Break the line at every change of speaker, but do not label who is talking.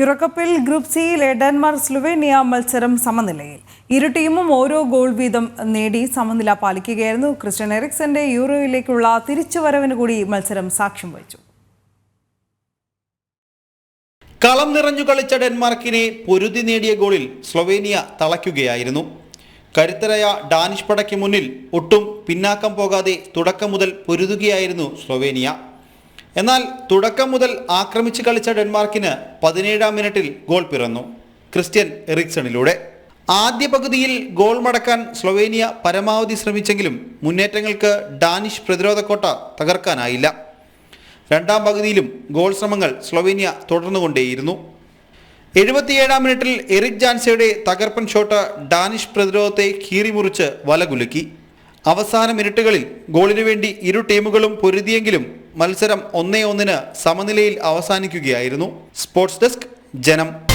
യൂറോകപ്പിൽ group സിയിലെ Denmark സ്ലുവേനിയ മത്സരം സമനിലയിൽ. ഇരു ടീമും ഓരോ ഗോൾ വീതം നേടി സമനില പാലിക്കുകയായിരുന്നു. ക്രിസ്റ്റ്യൻ എറിക്സന്റെ യൂറോയിലേക്കുള്ള തിരിച്ചുവരവിന് കൂടി മത്സരം സാക്ഷ്യം വഹിച്ചു.
കളം നിറഞ്ഞു കളിച്ച ഡെൻമാർക്കിനെ പൊരുതി നേടിയ ഗോളിൽ സ്ലൊവേനിയ തളയ്ക്കുകയായിരുന്നു. കരുത്തരായ ഡാനിഷ് പടയ്ക്ക് മുന്നിൽ ഒട്ടും പിന്നാക്കം പോകാതെ തുടക്കം മുതൽ പൊരുതുകയായിരുന്നു സ്ലൊവേനിയ. എന്നാൽ തുടക്കം മുതൽ ആക്രമിച്ച് കളിച്ച ഡെൻമാർക്കിന് പതിനേഴാം മിനിറ്റിൽ ഗോൾ പിറന്നു. ക്രിസ്ത്യൻ എറിക്സണിലൂടെ. ആദ്യ പകുതിയിൽ ഗോൾ മടക്കാൻ സ്ലൊവേനിയ പരമാവധി ശ്രമിച്ചെങ്കിലും മുന്നേറ്റങ്ങൾക്ക് ഡാനിഷ് പ്രതിരോധ കോട്ട തകർക്കാനായില്ല. രണ്ടാം പകുതിയിലും ഗോൾ ശ്രമങ്ങൾ സ്ലൊവേനിയ തുടർന്നുകൊണ്ടേയിരുന്നു. എഴുപത്തിയേഴാം മിനിറ്റിൽ എറിക് ജാൻസയുടെ തകർപ്പൻ ഷോട്ട് ഡാനിഷ് പ്രതിരോധത്തെ കീറിമുറിച്ച് വലകുലുക്കി. അവസാന മിനിറ്റുകളിൽ ഗോളിനു വേണ്ടി ഇരു ടീമുകളും പൊരുതിയെങ്കിലും മത്സരം ഒന്നേ ഒന്നിന് സമനിലയിൽ അവസാനിക്കുകയായിരുന്നു. സ്പോർട്സ് ഡെസ്ക് ജനം